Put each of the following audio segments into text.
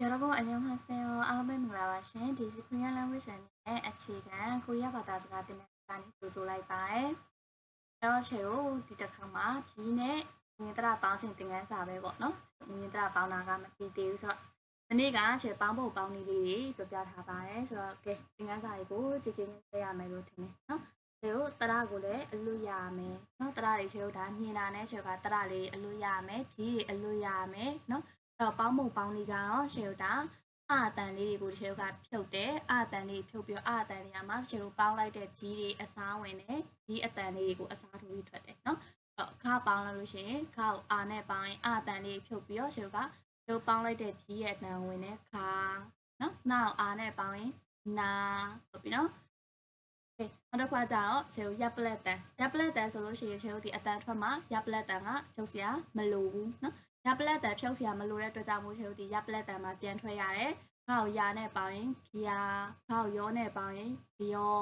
여러분 안녕하세요. အားလုံးပဲမင်္ဂလာပါရှင်။ဒီ Korean language channel ရဲ့အခြေခံကိုရီးယားဘာသာစကားသင်တဲ့ကနေကြိုဆိုလိုက်ပါတယ်။အဲ့တော့ချေကိုဒီတစ်ခါမှာဖြီးနဲ့ငင်းတရပေါင်းခြင်းသင်ခန်းစာပဲပေါ့နော်။ငင်းတရပေါင်းတာကမပြီးသေးဘူးဆိုတော့ဒီနေ့ကချေပေါင်းဖို့ပေါင်းနည်းလေးတွေပြောပြထားပါတယ်ဆိုတော့ကဲသင်ခန်းစာတွေကိုကြည်ကြည်နဲ့သိရမယ်လို့ထင်တယ်နော်။ချေကိုတရကိုလည်းအလွတ်ရမယ်နော်။တရတွေချေကိုဒါမြင်တာနဲ့ချေကတရလေးအလွတ်ရမယ်။ဖြီးတွေအလွတ်ရမယ်နော်။ တော့ပေါင်းမုံပေါင်းလေးကတော့ရှယ်တို့တာအာတန်လေးတွေကိုတချို့ကဖြုတ်တယ်အာတန်လေးဖြုတ်ပြီးအာတန်လေးကမှတချို့ပေါင်းလိုက်တဲ့ကြီးတွေအစားဝင်တယ်ကြီးအတန်လေးတွေကိုအစားထိုးပြီးထွက်တယ်နော်တော့ခါပေါင်းလို့ရှိရင်ခါကိုအာနဲ့ပေါင်းရင်အာတန်လေးဖြုတ်ပြီးတော့တချို့ကကျိုးပေါင်းလိုက်တဲ့ကြီးရဲ့အတန်ဝင်တယ်ခါနော်နောက်အာနဲ့ပေါင်းရင်နာဟုတ်ပြီနော်ကဲနောက်တစ်ခါကျတော့ခြေကိုရပ်ပလက်တန်ရပ်ပလက်တန်ဆိုလို့ရှိရင်ခြေကိုဒီအတန်ထွက်မှာရပ်ပလက်တန်ကဖြုတ်စရာမလိုဘူးနော် ရပလက်တန်ဖြုတ်စရာမလိုတဲ့အတွက်ကြောင့်မို့ချေတို့ဒီရပလက်တန်မှာပြန်ထွက်ရတယ်။ခါကိုရာနဲ့ပေါင်းရင်ခီယာခါကိုရောနဲ့ပေါင်းရင်ဘယော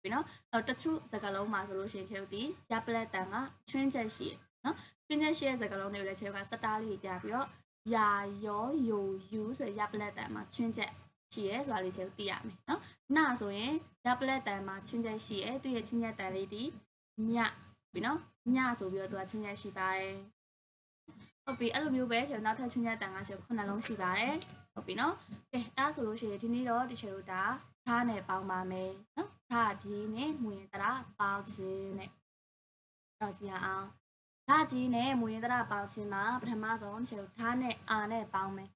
ပြီနော်။အဲ့တချို့စကားလုံးမှာဆိုလို့ရှိရင်ချေတို့ဒီရပလက်တန်ကချွင်းချက်ရှိတယ်နော်။ချွင်းချက်ရှိတဲ့စကားလုံးတွေကိုလည်းချေတို့ကစတားလေးပြပြီးတော့ယာရောယိုယူဆိုရပလက်တန်မှာချွင်းချက်ရှိရဲဆိုတာလေးချေတို့သိရမယ်နော်။နာဆိုရင်ရပလက်တန်မှာချွင်းချက်ရှိရဲသူရဲ့ချွင်းချက်တန်လေးဒီညပြီနော်။ညဆိုပြီးတော့သူကချွင်းချက်ရှိပါတယ်။ ဟုတ်ပြီအဲ့လိုမျိုးပဲကျွန်တော်နောက်ထပ်ချွန်းချက်တန်ကဆိုခုနှစ်လုံးရှိပါတယ်ဟုတ်ပြီနော်ကဲအဲ့ဆိုလို့ရှိရင်ဒီနေ့တော့တချို့တို့ဒါထားနဲ့ပေါင်းပါမယ်နော်ထားပြီးနဲ့မူရင်တရာပေါင်းခြင်းနဲ့တော့ကြည့်အောင်ထားပြီးနဲ့မူရင်တရာပေါင်းခြင်းမှာပထမဆုံးတချို့ထားနဲ့အာနဲ့ပေါင်းမယ်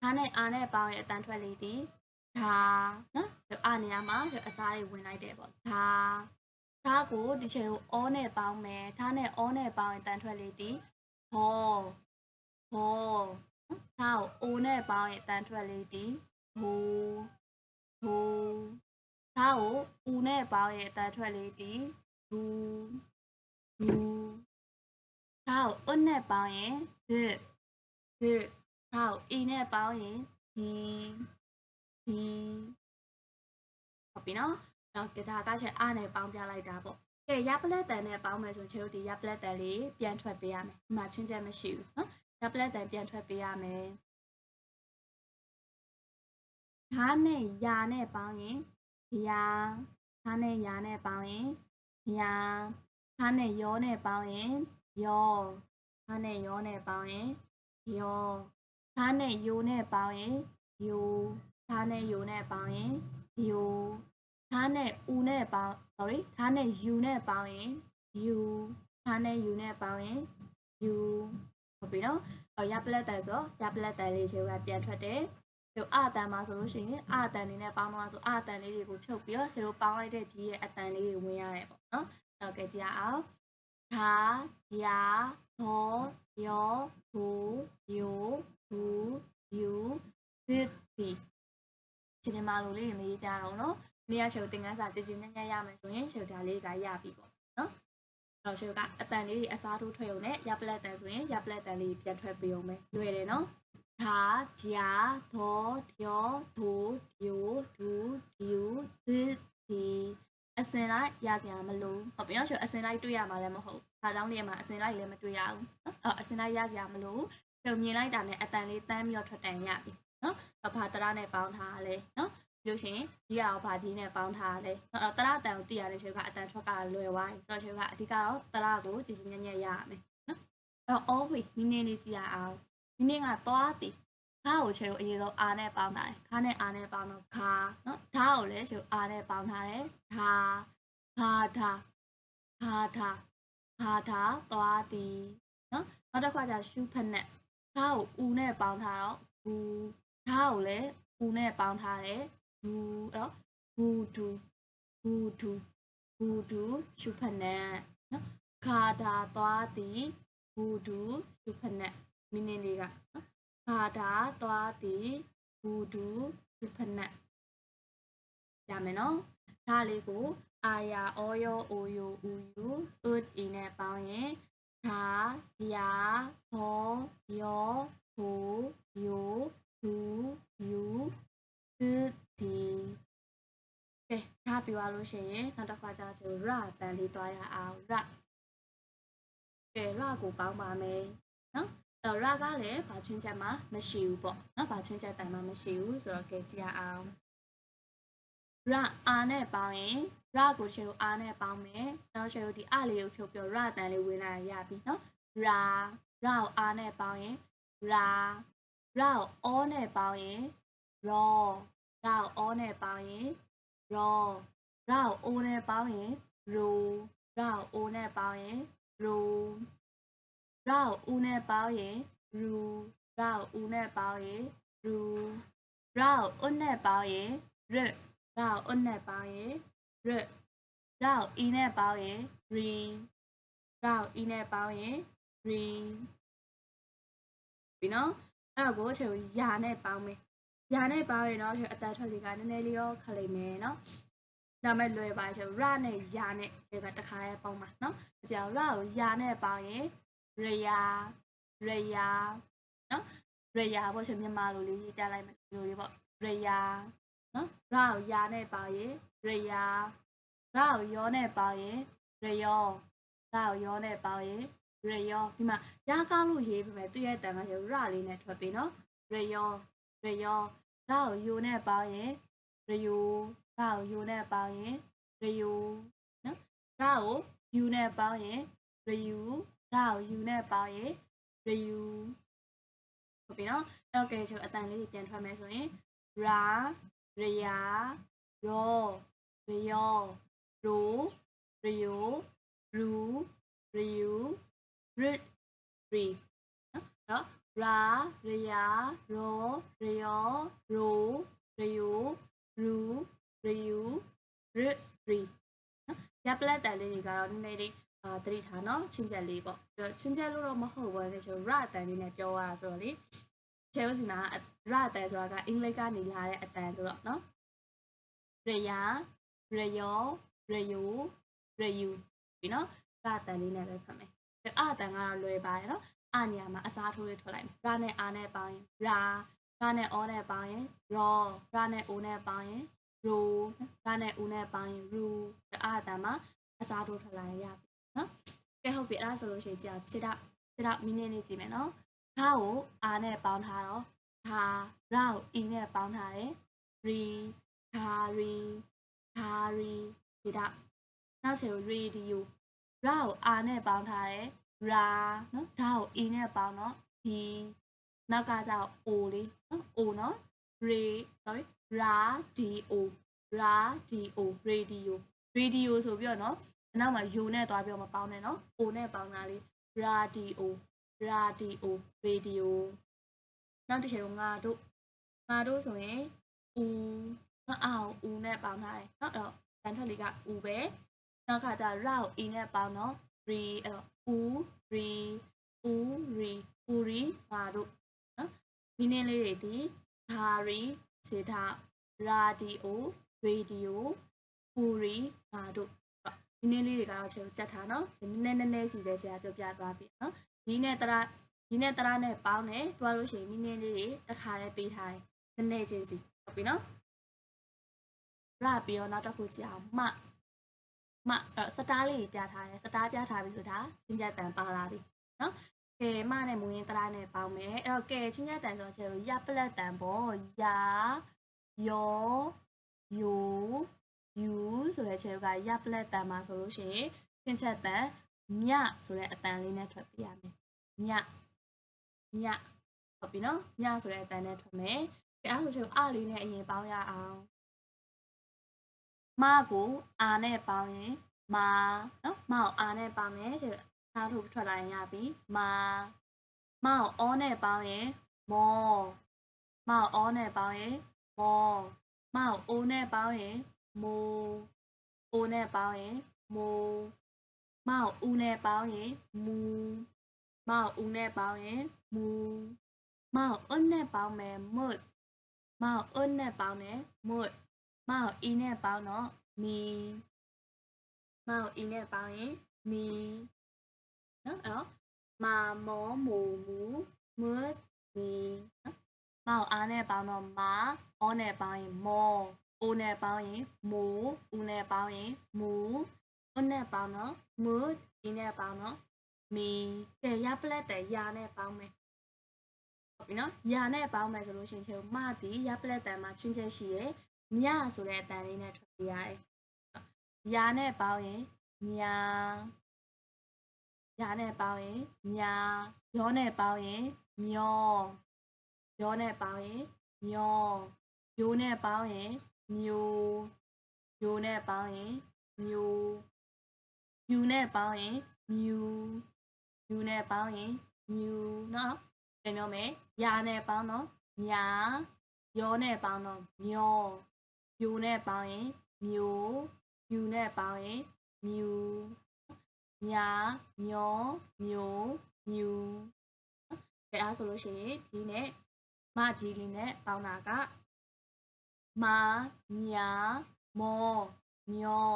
ထားနဲ့အာနဲ့ပေါင်းရဲ့အတန်ထွက်လေးဒီဒါနော်အာနေရာမှာအစားတွေဝင်လိုက်တယ်ပေါ့ဒါထားကိုဒီချိန်ကိုအောနဲ့ပေါင်းမယ်ထားနဲ့အောနဲ့ပေါင်းရင်တန်ထွက်လေးဒီဟော ဟောဒါကိုအိုနဲ့ပေါင်းရင်တန်ထွက်လေးဒီဟိုဟိုဒါကိုဦးနဲ့ပေါင်းရင်တန်ထွက်လေးဒီဘူးဘူးဒါကိုအွနဲ့ပေါင်းရင်ဒစ်ဒစ်ဒါကိုအီနဲ့ပေါင်းရင်ဒီဒီဟုတ်ပြီနော်တော့ကဒါကချက်အားနဲ့ပေါင်းပြလိုက်တာပေါ့ကဲရပလက်တန်နဲ့ပေါင်းမယ်ဆိုရင်ချေတို့ဒီရပလက်တန်လေးပြန်ထွက်ပေးရမယ်ဒီမှာချင်းချက်မရှိဘူးနော် ရပလက်တန်ပြန်ထွက်ပေးရမယ်ဓာတ်နဲ့ယာနဲ့ပေါင်းရင်ယာဓာတ်နဲ့ယာနဲ့ပေါင်းရင်ယာဓာတ်နဲ့ရောနဲ့ပေါင်းရင်ရောဓာတ်နဲ့ရောနဲ့ပေါင်းရင်ရောဓာတ်နဲ့ယိုနဲ့ပေါင်းရင်ယိုဓာတ်နဲ့ယိုနဲ့ပေါင်းရင်ယိုဓာတ်နဲ့ဦးနဲ့ပေါင်း sorry ဓာတ်နဲ့ u နဲ့ပေါင်းရင် u ဓာတ်နဲ့ u နဲ့ပေါင်းရင် u ဟုတ်ပြီနော်အော်ရပလက်တန်ဆိုရပလက်တန်လေးချေကပြန်ထွက်တယ်ဒီအတန်မှာဆိုလို့ရှိရင်အတန်လေးနဲ့ပေါင်းတော့ဆိုအတန်လေးတွေကိုဖြုတ်ပြီးတော့ဆယ်တို့ပေါင်းလိုက်တဲ့ပြီးရဲ့အတန်လေးတွေဝင်ရတယ်ပေါ့နော်အဲ့တော့ကြည့်ရအောင်သာယာသောယောဘူယိုဘူယူသစ်ဒီဒီနေ့မှလို့လေးတွေရေးကြတော့နော်နေ့ကချေတင်ကန်းစာကြည်ကြည်ညံ့ညံ့ရမယ်ဆိုရင်ချေဒါလေးကရပြီပေါ့နော် အဲ့တော့ချေကအတန်လေးတွေအစားထိုးထွက်ုံနဲ့ရပလက်တန်ဆိုရင်ရပလက်တန်လေးပြန်ထွက်ပေးအောင်ပဲလွယ်တယ်နော်သာဂျာသောယောဒိုဒိုဒူဒီယသစ်ဒီအစင်လိုက်ရစရာမလိုဟုတ်ပြီနော်ချေအစင်လိုက်တွေ့ရမှာလည်းမဟုတ်ဒါကြောင့်လေးမှာအစင်လိုက်လည်းမတွေ့ရဘူးနော်အဲ့အစင်လိုက်ရစရာမလိုချေမြင်လိုက်တာနဲ့အတန်လေးတန်းပြီးတော့ထွက်တန်ရပြီနော်ဘာတရနဲ့ပေါင်းထားလဲနော် လို့ရှင်ဒီကတော့ဗာဒီနဲ့ပေါင်းထားတယ်။အဲ့တော့တရအတန်ကိုသိရတဲ့ချိန်ကအတန်ထွက်ကလွယ်သွားပြီ။ဆိုတော့ချိန်ကအဓိကတော့တရကိုကြည်ကြည်ညက်ညက်ရရမယ်နော်။အဲ့တော့ always နည်းနည်းလေးကြည့်ရအောင်။ဒီနေ့ကသွားတည်ခါကိုချိန်ကိုအရင်ဆုံးအာနဲ့ပေါင်းထားတယ်။ခါနဲ့အာနဲ့ပေါင်းတော့ခါနော်။ဓာကိုလည်းချိန်အာနဲ့ပေါင်းထားတယ်။ဓာခါဓာခါဓာခါဓာသွားတည်နော်။နောက်တစ်ခါကျရှုဖက်နဲ့ခါကိုဦးနဲ့ပေါင်းထားတော့ဘူးဓာကိုလည်းဦးနဲ့ပေါင်းထားတယ် ဘူတော့ဘူဒူဘူဒူဘူဒူရှုဖနက်နော်ခါဒါသွားသည်ဘူဒူရှုဖနက်မင်းလေးကနော်ခါဒါသွားသည်ဘူဒူရှုဖနက်ရမယ်နော်ဒါလေးကိုအာယာအောယောအိုယိုဦးယူဥတ်အင်းနဲ့ပေါင်းရင်ဒါယာဟောယောဟိုယိုသူယူ သူဒီကဲဒါပြောရလို့ရှိရင်နောက်တစ်ခါကျဆိုရတန်လေးသွားရအောင်ရကဲရကိုပေါင်းပါမယ်နော်အဲ့တော့ရကလည်းဘာချင်းချက်မှမရှိဘူးပေါ့နော်ဘာချင်းချက်တိုင်မှမရှိဘူးဆိုတော့ကဲကြည့်ရအောင်ရအာနဲ့ပေါင်းရင်ရကိုချေလို့အာနဲ့ပေါင်းမယ်နောက်ချေလို့ဒီအလေးကိုဖြုတ်ပြရတန်လေးဝင်လာရပြီနော်ရာရကိုအာနဲ့ပေါင်းရင်ရာရကိုအောနဲ့ပေါင်းရင် ရောရကိုအောနဲ့ပေါင်းရင်ရောရကိုအိုနဲ့ပေါင်းရင်ရိုရကိုအိုနဲ့ပေါင်းရင်ရိုရကိုဦးနဲ့ပေါင်းရင်ရူရကိုဦးနဲ့ပေါင်းရင်ရူရကိုအွနဲ့ပေါင်းရင်ရရကိုအွနဲ့ပေါင်းရင်ရရကိုအီနဲ့ပေါင်းရင်ရီရကိုအီနဲ့ပေါင်းရင်ရီပြီနော်အဲ့တော့ကိုချေကိုယာနဲ့ပေါင်းမယ် ယာနဲ့ပေါင်းရင်တော့အသက်ထွက်လေးကနည်းနည်းလေးရောခလိမ့်မယ်နော်ဒါမဲ့လွယ်ပါချေရနဲ့ယာနဲ့ခြေကတခါရဲပေါင်းပါနော်အကြောင်းရကိုယာနဲ့ပေါင်းရင်ရယာရယာနော်ရယာပေါ့ချေမြန်မာလိုလေးရေးပြလိုက်မယ်လိုလေးပေါ့ရယာနော်ရကိုယာနဲ့ပေါင်းရင်ရယာရကိုရောနဲ့ပေါင်းရင်ရယောရကိုရောနဲ့ပေါင်းရင်ရယောဒီမှာရကောက်လို့ရေးပြမယ်သူ့ရဲ့တန်ကရရလေးနဲ့ထွက်ပြီနော်ရယော ရယောရကိုယူနဲ့ပေါင်းရင်ရယူရကိုယူနဲ့ပေါင်းရင်ရယူနော်ရကိုယူနဲ့ပေါင်းရင်ရယူရကိုယူနဲ့ပေါင်းရင်ရယူဟုတ်ပြီနော်အဲ့တော့ကဲချိုအတန်လေးပြန်ထွက်မယ်ဆိုရင်ရာရယာရောရယောရိုရယိုရူရယူရရီနော် ရာရယာရောရယောရိုရယိုရူရယူရရီနော်ရပလက်တန်လေးတွေကတော့နည်းနည်းလေးအာတတိထားနော်ချင်းချက်လေးပေါ့ချင်းချက်လို့တော့မဟုတ်ဘူးလေကျွန်တော်ရအတန်လေးနဲ့ပြောရတာဆိုတော့လေချဲလို့စီနာရအတန်ဆိုတာကအင်္ဂလိပ်ကနေလာတဲ့အတန်ဆိုတော့နော်ရယာရယောရယူရယူပြီနော်ရအတန်လေးနဲ့ပဲဖတ်မယ်အအတန်ကတော့လွယ်ပါတယ်နော် အနေရာမှာအစားထိုးလေးထွက်လိုက်မယ်ရနဲ့အာနဲ့ပေါင်းရင်ရာရနဲ့အောနဲ့ပေါင်းရင်ရောရနဲ့အိုနဲ့ပေါင်းရင်ရိုရနဲ့ဦးနဲ့ပေါင်းရင်ရူအအတန်မှာအစားထိုးထွက်လိုက်ရပြီနော်ကဲဟုတ်ပြီအဲ့ဒါဆိုလို့ရှိရင်ကြာခြေတော့ခြေတော့မိနစ်လေးကြည့်မယ်နော်ခါကိုအာနဲ့ပေါင်းထားတော့ခါရကိုအီနဲ့ပေါင်းထားတယ်ရီခါရီခါရီခြေတော့နောက်ခြေကို radio ရကိုအာနဲ့ပေါင်းထားတယ် ရာနော်ဒါကိုအီနဲ့ပေါင်းတော့ဒီနောက်ကကျတော့ o လေးနော် o နော် re sorry radio radio radio radio ဆိုပြီးတော့နော်အနောက်မှာ u နဲ့သွားပြီးတော့မပေါင်းနဲ့နော် o နဲ့ပေါင်းတာလေး radio radio radio နောက်တစ်ချက်တော့ငါတို့ငါတို့ဆိုရင် u ငါအောင် u နဲ့ပေါင်းထားတယ်နော်အဲ့တော့တန်ထွက်လေးက u ပဲနောက်ခါကျရောက် e နဲ့ပေါင်းတော့ re အဲ့တော့ u re u re u re ငါတို့နော်ဒီနေ့လေးတွေဒီဘာရီခြေထား radio radio u re ငါတို့ဒီနေ့လေးတွေကတော့ချက်ကြက်ထားနော်နည်းနည်းနည်းနည်းစီပဲဆရာပြောပြသွားပြီနော်ဒီနဲ့တရဒီနဲ့တရနဲ့ပေါင်းတယ်တွားလို့ရှိရင်နည်းနည်းလေးတွေတစ်ခါလေးပေးထားတယ်နည်းနည်းချင်းစီဟုတ်ပြီနော်ရပြီးတော့နောက်တစ်ခုကြည့်အောင်မ မစတားလေးပြထားတယ်စတားပြထားပြီဆိုတာချင်းချက်တန်ပါလာပြီနော်ကဲမနဲ့မူရင်းတရနဲ့ပေါင်းမယ်အဲ့တော့ကဲချင်းချက်တန်ဆိုချေကိုရပလက်တန်ပေါ့ယာယောယိုယူဆိုတဲ့ချေကရပလက်တန်မှာဆိုလို့ရှိရင်ချင်းချက်တန်မြဆိုတဲ့အတန်လေးနဲ့ထွက်ပြရမယ်မြမြဟုတ်ပြီနော်မြဆိုတဲ့အတန်နဲ့ထွက်မယ်အဲအဲ့ဆိုချေအလေးနဲ့အရင်ပေါင်းရအောင် မကိုအာနဲ့ပေါင်းရင်မာနော်မောက်အာနဲ့ပေါင်းမယ်ဆိုသားထုတ်ထွက်လာရင်ရပြီမာမောက်အောနဲ့ပေါင်းရင်မောမောက်အောနဲ့ပေါင်းရင်မောမောက်အိုနဲ့ပေါင်းရင်မိုအိုနဲ့ပေါင်းရင်မိုမောက်ဦးနဲ့ပေါင်းရင်မူမောက်ဦးနဲ့ပေါင်းရင်မူမောက်အွန်းနဲ့ပေါင်းမယ်မွတ်မောက်အွန်းနဲ့ပေါင်းတယ်မွတ် မောက်အီနဲ့ပေါင်းတော့မီမောက်အီနဲ့ပေါင်းရင်မီနော်အဲ့တော့မာမောမူမူမွတ်မီနော်မောက်အားနဲ့ပေါင်းတော့မာအောနဲ့ပေါင်းရင်မောအိုနဲ့ပေါင်းရင်မိုးဦးနဲ့ပေါင်းရင်မူအနဲ့ပေါင်းတော့မွတ်ဒီနဲ့ပေါင်းတော့မီကဲရပလက်တဲ့ရာနဲ့ပေါင်းမယ်ဟုတ်ပြီနော်။ယာနဲ့ပေါင်းမယ်ဆိုလို့ရှိရင်ချေမတီရပလက်တန်မှာချွင်းချက်ရှိရ ယ်။မြဆိုတဲ့အတန်လေးနဲ့ထွက်ပြရတယ်။ယာနဲ့ပေါင်းရင်ညာယာနဲ့ပေါင်းရင်ညာရောနဲ့ပေါင်းရင်ညောရောနဲ့ပေါင်းရင်ညောယိုးနဲ့ပေါင်းရင်မျိုးယိုးနဲ့ပေါင်းရင်မျိုးယူနဲ့ပေါင်းရင်မြူယူနဲ့ပေါင်းရင်မြူเนาะပြန်ပြောမယ်ယာနဲ့ပေါင်းတော့ညာရောနဲ့ပေါင်းတော့မျော ယူနဲ့ပေါင်းရင်မျိုးယူနဲ့ပေါင်းရင်မြူညာမျောမျိုးမြူအဲအားဆိုလို့ရှိရင်ဒီနဲ့မဒီလေးနဲ့ပေါင်းတာကမာညာမောမျော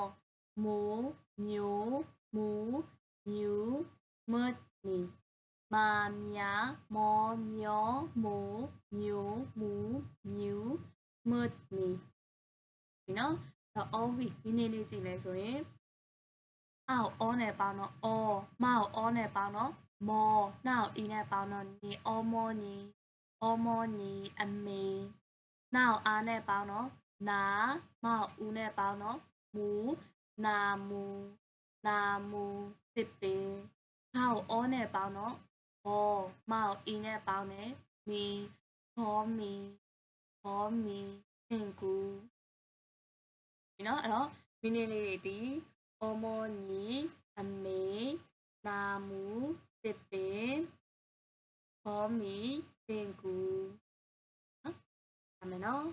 မိုးမျိုးမူမြူမတ်နီမာမြာမောမျောမိုးမျိုးမူမြူမတ်နီ ဒီနော်တော့ all week ဒီနေ့လေးကြည့်မယ်ဆိုရင်အောက် all နဲ့ပေါင်းတော့ all မောက် all နဲ့ပေါင်းတော့မောနောက် e နဲ့ပေါင်းတော့နီ all မောနီ all မောနီအမေနောက်အားနဲ့ပေါင်းတော့နာမောက်ဦးနဲ့ပေါင်းတော့မူနာမူနာမူတစ်ပင်ခေါက်အောနဲ့ပေါင်းတော့ဘောမောက်အင်းနဲ့ပေါင်းတယ်မီဘောမီဘောမီသင်ကူ ဒီနော်အဲ့တော့မိနစ်လေးတွေဒီအမောညီအမေနာမူတစ်ပင်ဘောမီသင်ကူနော်အမေနော်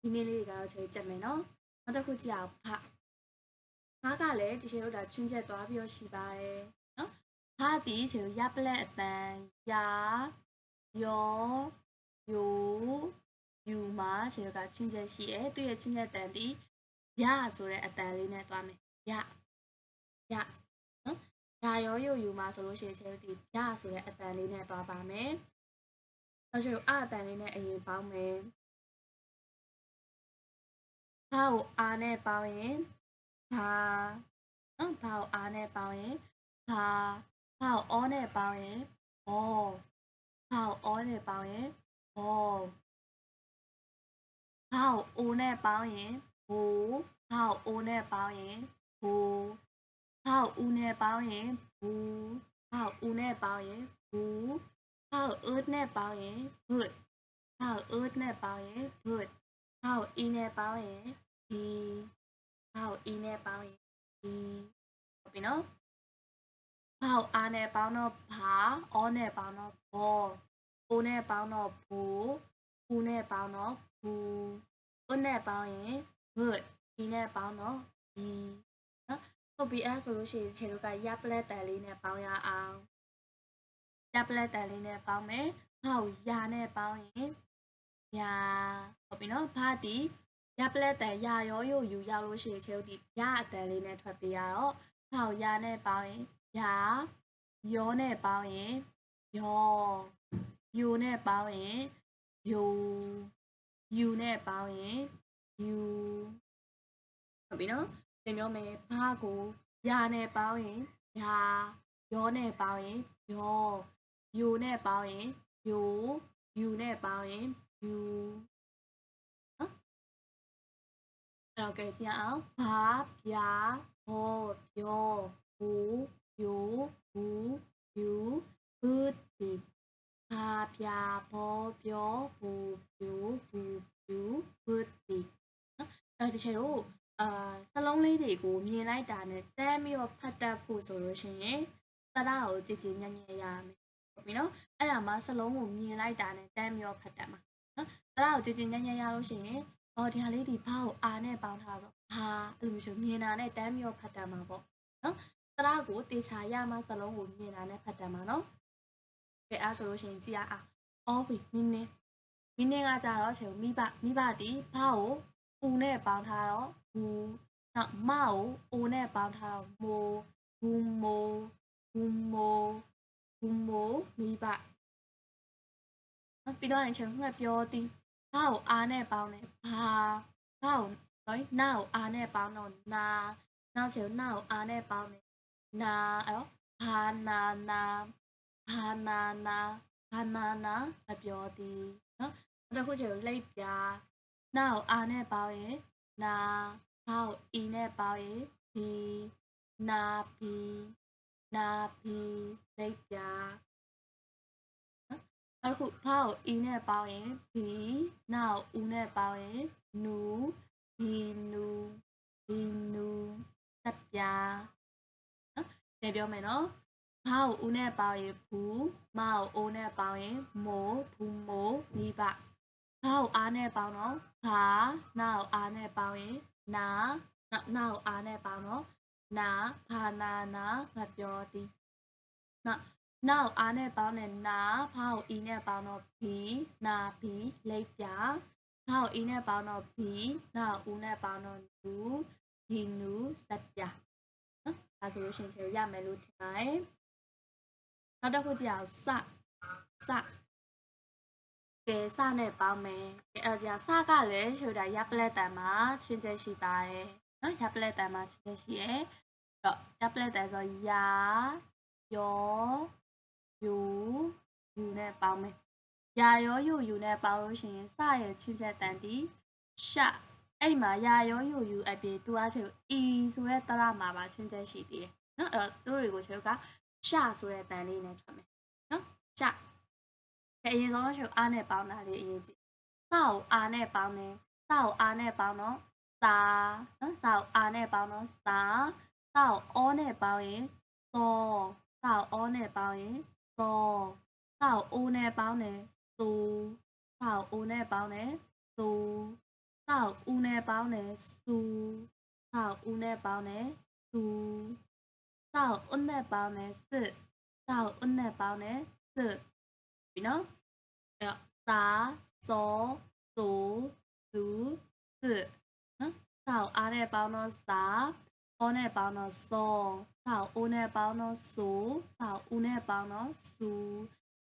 မိနစ်လေးတွေကတော့ချိန်ချက်မယ်နော်နောက်တစ်ခုကြည့်အောင်ဖဖားကလည်းဒီချိန်တို့ဒါချွင်းချက်သွားပြီးတော့ရှိပါတယ်နော်ဖားတီချိန်တို့ရပလက်အတန်ရာယောယိုယူမှာချိန်တို့ကချွင်းချက်ရှိတယ်သူ့ရဲ့ချွင်းချက်တန်တီ ရဆိုတဲ့အတန်လေးနဲ့သွားမယ်ရရနော်ရာယောယိုယူမှာဆိုလို့ရှိရင်ချိန်တို့ဒီရဆိုတဲ့အတန်လေးနဲ့သွားပါမယ်နောက်ချိန်တို့အအတန်လေးနဲ့အရင်ပေါင်းမယ်ဖားကိုအားနဲ့ပေါင်းရင်ဘာနော်ဘာကိုအားနဲ့ပေါင်းရင်ဘာဘာကိုအောနဲ့ပေါင်းရင်ဘောဘာကိုအောနဲ့ပေါင်းရင်ဘောဘာကိုအိုနဲ့ပေါင်းရင် ဘိုးဘာကိုအိုနဲ့ပေါင်းရင်ဘိုးဘာကိုဦးနဲ့ပေါင်းရင်ဘူးဘာကိုဦးနဲ့ပေါင်းရင်ဘူးဘာကိုအုတ်နဲ့ပေါင်းရင်ဘုတ်ဘာကိုအုတ်နဲ့ပေါင်းရင်ဘုတ်ဘာကိုအီနဲ့ပေါင်းရင်ဒီဘာကိုအီနဲ့ပေါင်းရင်ဒီဟုတ်ပြီနော်ဘာကိုအာနဲ့ပေါင်းတော့ဘာအောနဲ့ပေါင်းတော့ဘောအိုနဲ့ပေါင်းတော့ဘူဘူးနဲ့ပေါင်းတော့ဘူးဥနဲ့ပေါင်းရင် good ဒီနဲ့ပေါင်းတော့ဒီနော်ဟုတ်ပြီအဲ့ဆိုလို့ရှိရင်ခြေတို့ကရပ်ပလက်တန်လေးနဲ့ပေါင်းရအောင်ရပ်ပလက်တန်လေးနဲ့ပေါင်းမယ်ဟောက်ယာနဲ့ပေါင်းရင်ယာဟုတ်ပြီနော်ဘာတီရပလက်တန်ရရောယိုယူရောက်လို့ရှိရင်ချေုပ်ဒီရအတန်လေးနဲ့ထွက်ပေးရတော့ဟောက်ရနဲ့ပေါင်းရင်ရရောနဲ့ပေါင်းရင်ရောယူနဲ့ပေါင်းရင်ယူယူနဲ့ပေါင်းရင် ယူဟုတ်ပြီနော်သင်ပြောမယ်ဘာကိုရနဲ့ပေါင်းရင်ရရောနဲ့ပေါင်းရင်ရောယူနဲ့ပေါင်းရင်ယူယူနဲ့ပေါင်းရင်ယူအဲ့တော့ကြည့်ကြအောင်ဘာပြာဘောပြောဘူးယိုဘူးယူဘူတီဘာပြာဘောပြောဘူးယူဘူးယူဘူတီ အဲ့ဒီချေတော့အာစလုံးလေးတွေကိုမြင်လိုက်တာနဲ့တမ်းပြီးတော့ဖတ်တတ်ဖို့ဆိုလို့ရှိရင်သရကိုကြည်ကြည်ညံ့ညံ့ရမယ်ဟုတ်ပြီနော်အဲ့ဒါမှစလုံးကိုမြင်လိုက်တာနဲ့တမ်းပြီးတော့ဖတ်တတ်မှာနော်သရကိုကြည်ကြည်ညံ့ညံ့ရလို့ရှိရင်အော်ဒီဟာလေးဒီဘာကိုအာနဲ့ပေါင်းထားတော့ဟာအဲ့လိုမျိုးမြင်တာနဲ့တမ်းပြီးတော့ဖတ်တတ်မှာပေါ့နော်သရကိုတေချာရမှစလုံးကိုမြင်တာနဲ့ဖတ်တတ်မှာနော်ကဲအဲ့ဆိုလို့ရှိရင်ကြည်ရအောင်အော်ပြီနင်းနေမင်းင်းကကြတော့ချေမိဘမိဘတီဘာကို ဦးနဲ့ပေါင်းထားတော့ဘူးနောက်မကိုအိုနဲ့ပေါင်းထားတော့မိုးဘူးမိုးဘူးမိုးဘူးမိုးမိဘပြီးတော့ရင်ချင်ငှက်ပြောသည်ဘာကိုအားနဲ့ပေါင်းလဲဘာဘာကို sorry နာကိုအားနဲ့ပေါင်းတော့နာနောက်ချင်နာကိုအားနဲ့ပေါင်းတယ်နာအဲ့တော့ဘာနာနာဘာနာနာဘာဘာနာနာမပြောသည်နော်နောက်တစ်ခုကျတော့လိပ်ပြာ နောက်အာနဲ့ပေါင်းရင်နာဟောက်အီနဲ့ပေါင်းရင်ဘီနာဘီနာဘီလိပ်ပြာနောက်တစ်ခုဟောက်အီနဲ့ပေါင်းရင်ဘီနောက်ဦးနဲ့ပေါင်းရင်နူဘီနူဘီနူတက်ပြာနော်ပြန်ပြောမယ်နော်ဘာကိုဦးနဲ့ပေါင်းရင်ဘူးမကိုအိုးနဲ့ပေါင်းရင်မိုးဘူးမိုးမိဘဘာကိုအားနဲ့ပေါင်းတော့ ဘာနောက်အားနဲ့ပေါင်းရင်နာနောက်နောက်အားနဲ့ပေါင်းတော့နာဘာနာနာငါပြောသည်နောက်နောက်အားနဲ့ပေါင်းတဲ့နာဘာကိုအီနဲ့ပေါင်းတော့ဘီနာဘီလိပ်ပြဘာကိုအီနဲ့ပေါင်းတော့ဘီနောက်ဦးနဲ့ပေါင်းတော့နူဒီနူစက်ပြနော်ဒါဆိုလို့ရှိရင်ခြေရမယ်လို့ထင်ပါတယ်နောက်တစ်ခုကြည့်အောင်စစ ကဲစနဲ့ပေါင်းမယ်ကဲအဲ့ဒါစကလည်းဟိုဒါရပ်ပလက်တန်မှာချွင်းချက်ရှိပါတယ်နော်ရပ်ပလက်တန်မှာချွင်းချက်ရှိရယ်တော့ရပ်ပလက်တန်ဆိုရာယောယူယူနဲ့ပေါင်းမယ်ရာယောယူယူနဲ့ပေါင်းလို့ရှိရင်စရဲ့ချွင်းချက်တန်ဒီရှအဲ့မှာရာယောယူယူအပြင်သူအားချေ e ဆိုတဲ့တရမှာပါချွင်းချက်ရှိသေးတယ်နော်အဲ့တော့သူတို့တွေကိုချေကရှဆိုတဲ့တန်လေးနဲ့ထွက်မယ်နော်ရှ အရင်ဆုံးတော့ချေအားနဲ့ပေါင်းတာလေးအရင်ကြည့်စကိုအားနဲ့ပေါင်းတယ်စကိုအားနဲ့ပေါင်းတော့စာနော်စာကိုအားနဲ့ပေါင်းတော့စာစာကိုအောနဲ့ပေါင်းရင်သောစာကိုအောနဲ့ပေါင်းရင်သောစာကိုအိုးနဲ့ပေါင်းတယ်သူစာကိုအိုးနဲ့ပေါင်းတယ်သူစာကိုဦးနဲ့ပေါင်းတယ်စုစာကိုဦးနဲ့ပေါင်းတယ်သူစာကိုဦးနဲ့ပေါင်းတယ်စစ်စာကိုဦးနဲ့ပေါင်းတယ်စစ်ပြီနော် အဲ့တော့စာစောသူသူစစ်နော်စာကိုအားနဲ့ပေါင်းတော့စာအောနဲ့ပေါင်းတော့စောစာကိုအိုးနဲ့ပေါင်းတော့ဆူစာကိုဦးနဲ့ပေါင်းတော့ဆူ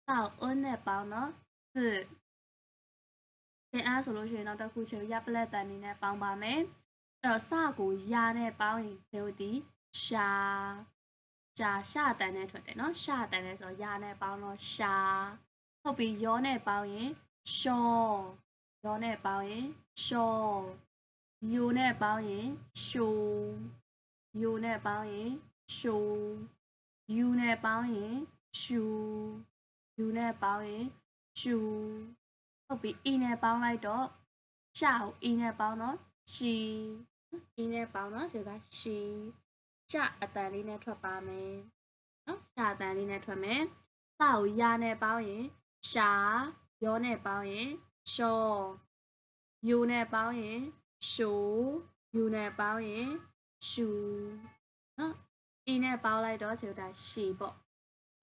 စာကိုဦးနဲ့ပေါင်းတော့စစ်တင်အားဆိုလို့ရှိရင်တော့တစ်ခုချေရပလက်တန်နေနဲ့ပေါင်းပါမယ်အဲ့တော့စကိုရာနဲ့ပေါင်းရင်ဇေဝတီရှာရှာရှာတန်နဲ့ထွက်တယ်နော်ရှာတန်နဲ့ဆိုရာနဲ့ပေါင်းတော့ရှာ ဟုတ်ပြီရောနဲ့ပေါင်းရင်ရှောရောနဲ့ပေါင်းရင်ရှောယိုနဲ့ပေါင်းရင်ရှိုယိုနဲ့ပေါင်းရင်ရှိုယူနဲ့ပေါင်းရင်ရှူယူနဲ့ပေါင်းရင်ရှူဟုတ်ပြီအီနဲ့ပေါင်းလိုက်တော့ရှောက်အီနဲ့ပေါင်းတော့ရှီအီနဲ့ပေါင်းတော့ဆိုကရှီရှအတန်လေးနဲ့ထွက်ပါမယ်နော်ရှအတန်လေးနဲ့ထွက်မယ်စကိုရနဲ့ပေါင်းရင် ရှာရောနဲ့ပေါင်းရင်ရှောယူနဲ့ပေါင်းရင်ရှိုယူနဲ့ပေါင်းရင်ရှူနော်အီနဲ့ပေါင်းလိုက်တော့ဆိုတာရှီပေါ့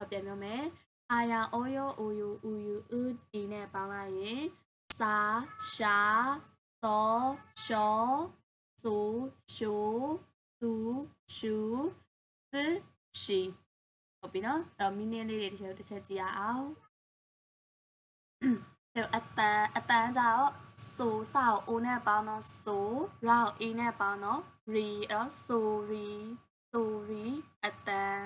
ပြန်ပြောမယ်အာယာအောယောအိုယူဥယူဥဒီနဲ့ပေါင်းလိုက်ရင်စာရှာသောရှောဆူရှိုသူရှူသရှီဟုတ်ပြီနော်အဲ့တော့မီနင်းလေးတွေတစ်ချက်တစ်ချက်ကြည့်ရအောင် အဲ့တော့အတန်အတန်ကြတော့ဆိုစာကိုအိုနဲ့ပေါင်းတော့ဆိုရောက်အီနဲ့ပေါင်းတော့ရီအဲ့တော့ဆိုရီဆိုရီအတန်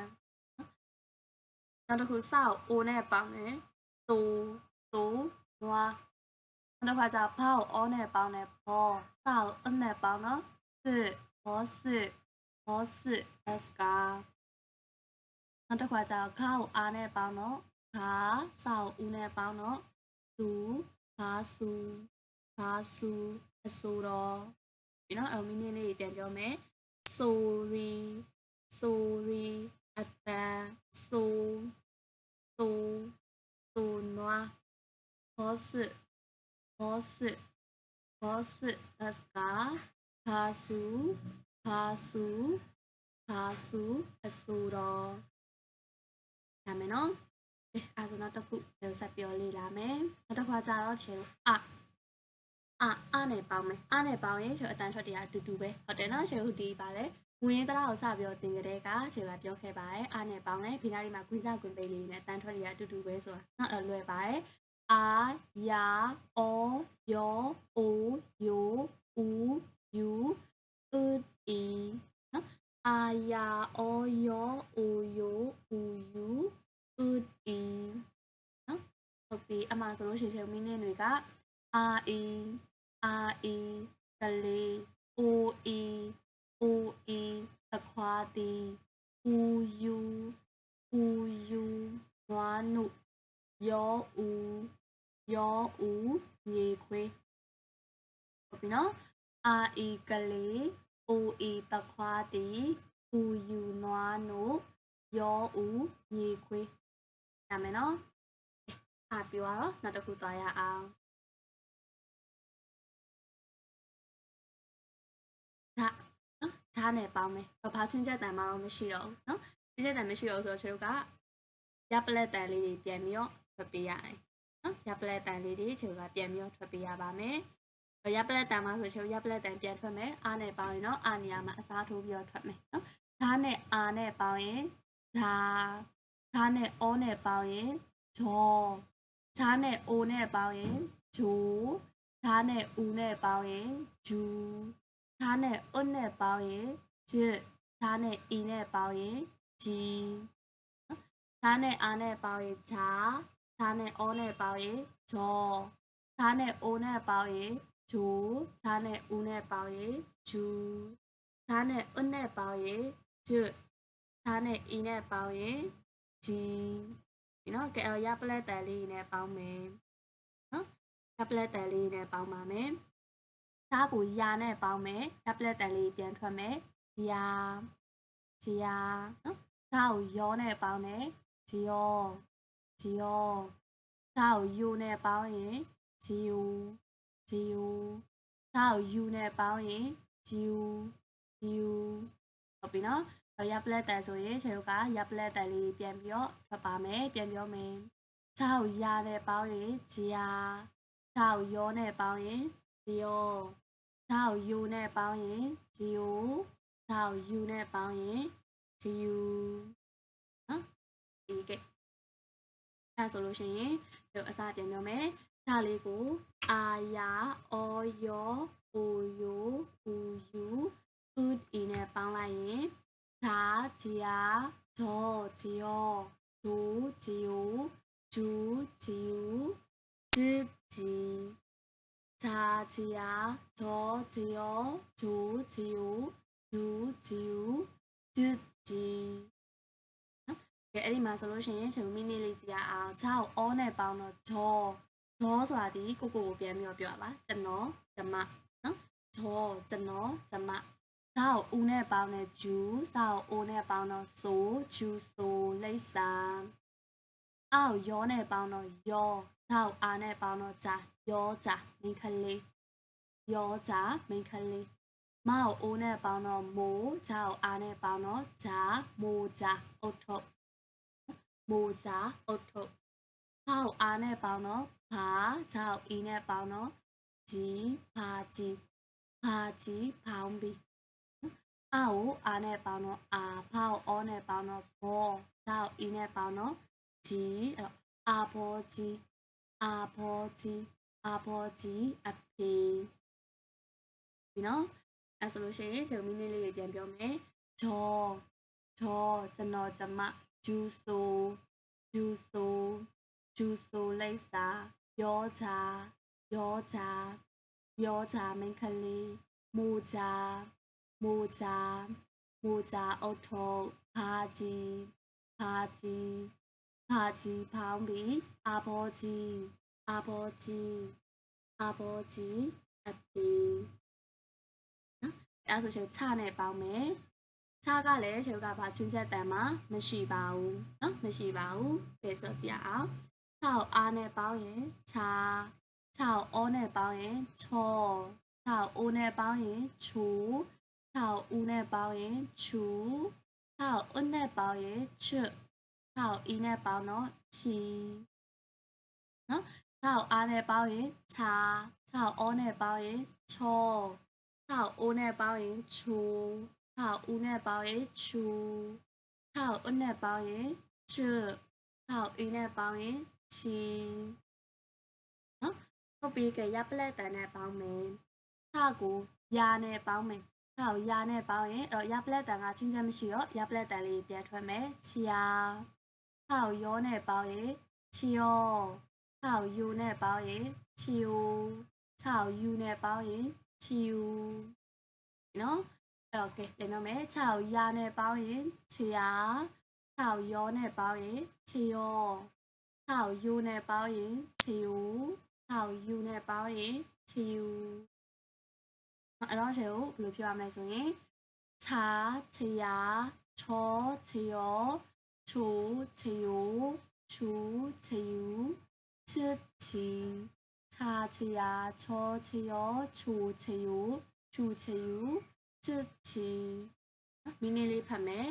နောက်တစ်ခုစကိုအိုနဲ့ပေါင်းတယ်သို့သို့နွားနောက်တစ်ခါကျဘာကိုအောနဲ့ပေါင်းတယ်ဘောစကိုအနဲ့ပေါင်းတော့စစ်ဘောစစ်ဘောစစ်အစကာနောက်တစ်ခါကျခါကိုအားနဲ့ပေါင်းတော့ခါစကိုဦးနဲ့ပေါ င်းတော့သူခါစုခါစုအဆိုတော့ဒီနော်အမီနင်းလေးပြန်ပြောမယ် sorry sorry အတန်ဆိုဆိုဆိုနွားဘောစစ်ဘောစစ်ဘောစစ်အစကာခါစုခါစုခါစုအဆိုတော့ဒါမယ်နော် အဲအဲ့ဒါနောက်တစ်ခုဆက်ပြောလေးလာမယ်နောက်တစ်ခါကျတော့ချေအအာအာနဲ့ပေါင်းမယ်အာနဲ့ပေါင်းရင်ချေအတန်ထွက်တရားအတူတူပဲဟုတ်တယ်နော်ချေဟုတ်ဒီပါလဲငွေရင်းတရာကိုစပြီးတော့တင်ကြတဲ့ကခြေကပြောခဲ့ပါတယ်အားနဲ့ပေါင်းတယ်ဖိနားလေးမှာခွေးစားကွင်ပိတ်လေးနဲ့တန်ထွက်တွေကအတူတူပဲဆိုတာနော်လွယ်ပါတယ်အာယာအောယောအိုယိုဦးယူဥအီနော်အာယာအောယောအိုယိုဦးယူ ဥအီနော်မှာဆိုလို့ရှိရင်မင်းင်းတွေက R E R E ကလေး O E O E အခွာတီ U U U U နွားနုယောဦးယောဦးမြေခွေးဟုတ်ပြီနော် R E ကလေး O E တခွာတီ U U နွားနုယောဦးမြေခွေး ရမယ်နော်အားပြောရတော့နောက်တစ်ခုသွားရအောင်ဒါနော်ဓာတ်နဲ့ပေါင်းမယ်ဘာချင်းချက်တန်မှတော့မရှိတော့ဘူးနော်ချင်းချက်တန်မရှိတော့ဆိုတော့ကျွန်တော်ကရပလက်တန်လေးတွေပြန်ပြီးတော့ထွက်ပေးရတယ်နော်ရပလက်တန်လေးတွေကျွန်တော်ကပြန်ပြီးတော့ထွက်ပေးရပါမယ်ရပလက်တန်မှာဆိုကျွန်တော်ရပလက်တန်ပြန်ထွက်မယ်အားနဲ့ပေါင်းရင်တော့အာနေရာမှာအစားထိုးပြီးတော့ထွက်မယ်နော်ဓာတ်နဲ့အာနဲ့ပေါင်းရင်ဓာ ဓာတ်နဲ့အောနဲ့ပေါင်းရင်ဂျောဓာတ်နဲ့အိုနဲ့ပေါင်းရင်ဂျိုဓာတ်နဲ့ဦးနဲ့ပေါင်းရင်ဂျူဓာတ်နဲ့အွတ်နဲ့ပေါင်းရင်ဂျစ်ဓာတ်နဲ့အီနဲ့ပေါင်းရင်ဂျီဓာတ်နဲ့အာနဲ့ပေါင်းရင်ဂျာဓာတ်နဲ့အောနဲ့ပေါင်းရင်ဂျောဓာတ်နဲ့အိုနဲ့ပေါင်းရင်ဂျိုဓာတ်နဲ့ဦးနဲ့ပေါင်းရင်ဂျူဓာတ်နဲ့အွတ်နဲ့ပေါင်းရင်ဂျစ်ဓာတ်နဲ့အီနဲ့ပေါင်းရင် ဂျီဒီနော်ကဲရပလက်တန်လေးနဲ့ပေါင်းမယ်နော်ရပလက်တန်လေးနဲ့ပေါင်းပါမယ်သားကိုယာနဲ့ပေါင်းမယ်ရပလက်တန်လေးပြန်ထွက်မယ်ယာဂျီယာနော်သားကိုယောနဲ့ပေါင်းတယ်ဂျီယောဂျီယောသားကိုယူနဲ့ပေါင်းရင်ဂျီယူဂျီယူသားကိုယူနဲ့ပေါင်းရင်ဂျီယူဂျီယူဟုတ်ပြီနော် ရပလက်တန်ဆိုရင်ခြေတို့ကရပလက်တန်လေးပြန်ပြီးတော့ထွက်ပါမယ်ပြန်ပြောမယ်။ခြေကိုရနဲ့ပေါင်းရင်ဂျီယာခြေကိုရောနဲ့ပေါင်းရင်ဂျီယောခြေကိုယူနဲ့ပေါင်းရင်ဂျီယိုခြေကိုယူနဲ့ပေါင်းရင်ဂျီယူနော်ဒီကဲအဲဆိုလို့ရှိရင်တို့အစပြန်ပြောမယ်။ခြေလေးကိုအာယာအောယောအိုယိုဦးယူဦးအီနဲ့ပေါင်းလိုက်ရင် 자지야저지요조지요주지우 즈지 자지야저지요 조지우 주지우 즈지ကဲအဲ့ဒီမှာဆိုလို့ရှိရင်ကျွန်တော်မိနစ်လေးကြည့်ရအောင်။ခြောက်အောနဲ့ပေါင်းတော့ဂျောဂျောဆိုတာဒီကိုကိုကိုပြန်ပြီးတော့ပြောပါကျွန်တော်ဓမ္မနော်ဂျောကျွန်တော်ဓမ္မ စာကိုဦးနဲ့ပေါင်းတဲ့ဂျူးစာကိုအိုနဲ့ပေါင်းတော့ဆိုဂျူဆိုလိပ်စာအောက်ရောနဲ့ပေါင်းတော့ယောစာကိုအာနဲ့ပေါင်းတော့ဂျာယောဂျာမိန်းကလေးယောဂျာမိန်းကလေးမကိုအိုနဲ့ပေါင်းတော့မိုးဂျာကိုအာနဲ့ပေါင်းတော့ဂျာမိုးဂျာအုတ်ထုတ်မိုးဂျာအုတ်ထုတ်ဖာကိုအာနဲ့ပေါင်းတော့ဘာဂျာကိုအီနဲ့ပေါင်းတော့ဂျီဘာဂျီဘာဂျီဖောင်းပြီး အာကိုအာနဲ့ပေါင်းတော့အာဖောက်အောနဲ့ပေါင်းတော့ဘောဒါကိုအီနဲ့ပေါင်းတော့ဂျီအဲ့တော့အာဘောဂျီအာဘောဂျီအာဘောဂျီအဖေဒီနော်အဲ့ဆိုလို့ရှိရင်ဂျုံမီနစ်လေးပြန်ပြောမယ်ဂျောဂျောကျွန်တော်ကျမဂျူဆိုဂျူဆိုဂျူဆိုလိပ်စာယောချာယောချာယောချာမိန်းကလေးမူချာ မိုဂျာမိုဂျာအုတ်ထုပ်ဖာကြီးဖာကြီးဖာကြီးဖောင်းပြီးအာဘောကြီးအာဘောကြီးအာဘောကြီးအပီနော်အဲဆိုရှင်ချနဲ့ပေါင်းမယ်ချကလည်းရှင်ကဘာချွင်းချက်တန်မှာမရှိပါဘူးနော်မရှိပါဘူးပဲဆိုကြည့်အောင်ချောက်အားနဲ့ပေါင်းရင်ချာချောက်အောနဲ့ပေါင်းရင်ချောချောက်အိုးနဲ့ပေါင်းရင်ချူ 草乌那包耶除，草乌那包耶吃，草一那包喏七，喏草阿那包耶茶，草乌那包耶抽，草乌那包耶除，草乌那包耶除，草乌那包耶吃，草一那包耶七，喏，后边给亚布勒的那包没，草谷亚那包没。 မယ်ထောက်ရာနဲ့ပေါင်းရင်အဲ့တော့ရပလက်တန်ကချင်းချင်းမရှိတော့ရပလက်တန်လေးပြန်ထွက်မယ်ချီယာထောက်ရောနဲ့ပေါင်းရင်ချီယော6 u နဲ့ပေါင်းရင်ချီယို6 u နဲ့ပေါင်းရင်ချီယိုနော်အဲ့တော့ကဲပြန်တော့မယ်6ရနဲ့ပေါင်းရင်ချီယာ6ရောနဲ့ပေါင်းရင်ချီယော6 u နဲ့ပေါင်းရင်ချီယို6 u နဲ့ပေါင်းရင်ချီယို အဲ့တော့ချေကိုဘယ်လိုပြောရမလဲဆိုရင်茶ချီယာချောချီယောချိုချီယိုချူချီယူချစ်ချီချာချီယာချောချီယောချူချီယူချူချီယူချစ်ချီမိနစ်လေးဖတ်မယ်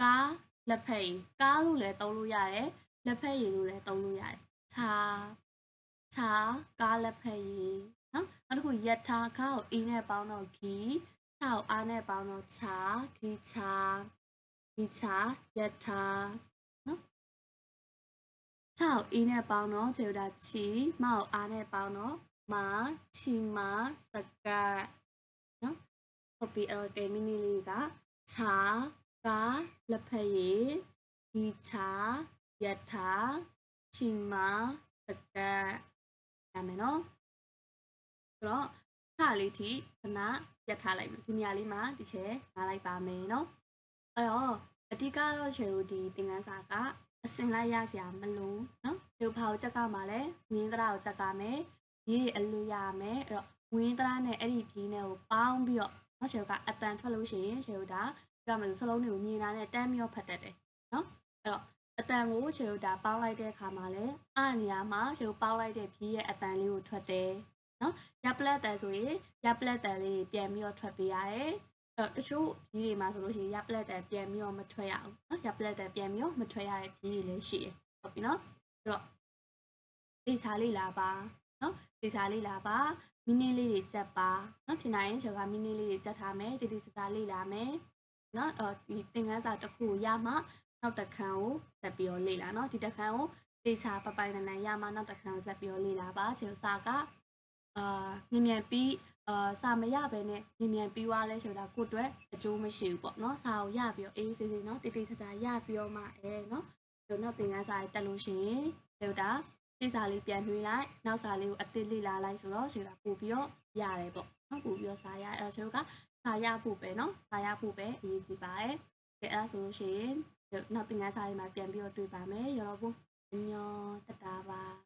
ကားလက်ဖက်ရည်ကားလို့လည်းသုံးလို့ရတယ်လက်ဖက်ရည်လို့လည်းသုံးလို့ရတယ်ချာချာကားလက်ဖက်ရည် နော်နောက်တစ်ခုယထာခါကိုအင်းနဲ့ပေါင်းတော့ဂီချာကိုအားနဲ့ပေါင်းတော့ချာဂီချာဂီချာယထာနော်ချာကိုအင်းနဲ့ပေါင်းတော့ခြေဥတာချီမောက်အားနဲ့ပေါင်းတော့မာချီမာစကတ်နော်ဟုတ်ပြီအဲ့တော့ကဲမိနစ်လေးကချာကားလက်ဖက်ရည်ဂီချာယထာချီမာစကတ်ရမယ်နော် ဆိုတော့ခါလေးထိခဏပြတ်ထားလိုက်မယ်ဒီနေရာလေးမှာဒီချဲနားလိုက်ပါမယ်နော်အဲ့တော့အတိကတော့ချေတို့ဒီသင်ခန်းစာကအစင်လိုက်ရစရာမလိုနော်ဒီဖောက်ချက်ကမှလည်းဝင်းသရာကိုချက်ကမယ်ရေးအလူရမယ်အဲ့တော့ဝင်းသရာနဲ့အဲ့ဒီပြင်းနဲ့ကိုပေါင်းပြီးတော့နော်ချေတို့ကအတန်ထွက်လို့ရှိရင်ချေတို့ဒါပြောမယ်စလုံးတွေကိုမြင်တာနဲ့တန်းမျိုးဖတ်တတ်တယ်နော်အဲ့တော့အတန်ကိုချေတို့ဒါပေါင်းလိုက်တဲ့အခါမှာလည်းအနေရာမှာချေတို့ပေါင်းလိုက်တဲ့ပြင်းရဲ့အတန်လေးကိုထွက်တယ် နော်ရပလက်တယ်ဆိုရင်ရပလက်တယ်လေးပြန်ပြီးတော့ထွက်ပေးရတယ်အဲ့တော့တချို့ကြီးတွေမှာဆိုလို့ရှိရင်ရပလက်တယ်ပြန်ပြီးတော့မထွက်ရအောင်နော်ရပလက်တယ်ပြန်ပြီးတော့မထွက်ရတဲ့ကြီးတွေလည်းရှိတယ်ဟုတ်ပြီနော်အဲ့တော့တေချာလေးလာပါနော်တေချာလေးလာပါမိနစ်လေးတွေကြက်ပါနော်ဖြစ်နိုင်ရင်ကျွန်တော်ကမိနစ်လေးတွေကြက်ထားမယ်တိတိကျကျလေးလာမယ်နော်အော်ဒီသင်ခန်းစာတစ်ခုရမှနောက်တစ်ခန်းကိုတက်ပြီးတော့လေ့လာနော်ဒီတစ်ခန်းကိုတေချာပပိုင်နန်နန်ရမှနောက်တစ်ခန်းကိုဆက်ပြီးတော့လေ့လာပါကျွန်တော်စာက အာမြင်မြန်ပြီးအာစာမရဘဲနဲ့မြင်မြန်ပြီးွားလဲဆိုတာကိုအတွက်အကျိုးမရှိဘူးပေါ့နော်စာကိုရပြီးတော့အေးစေးစေးနော်တိတိကျကျရပြီးတော့မှအဲနော်ဒီနောက်သင်ခန်းစာတွေတက်လို့ရှိရင်ဒီတာစိစာလေးပြန်နှွေးလိုက်နောက်စာလေးကိုအသစ်လေ့လာလိုက်ဆိုတော့ဆိုတာပို့ပြီးတော့ရတယ်ပေါ့နော်ပို့ပြီးတော့စာရအဲ့တော့ကျွန်တော်ကစာရဖို့ပဲနော်စာရဖို့ပဲအရေးကြီးပါတယ်ကဲအဲ့ဒါဆိုလို့ရှိရင်နောက်သင်ခန်းစာတွေမှာပြန်ပြီးတော့တွေ့ပါမယ်ရောဘုအညောတတာပါ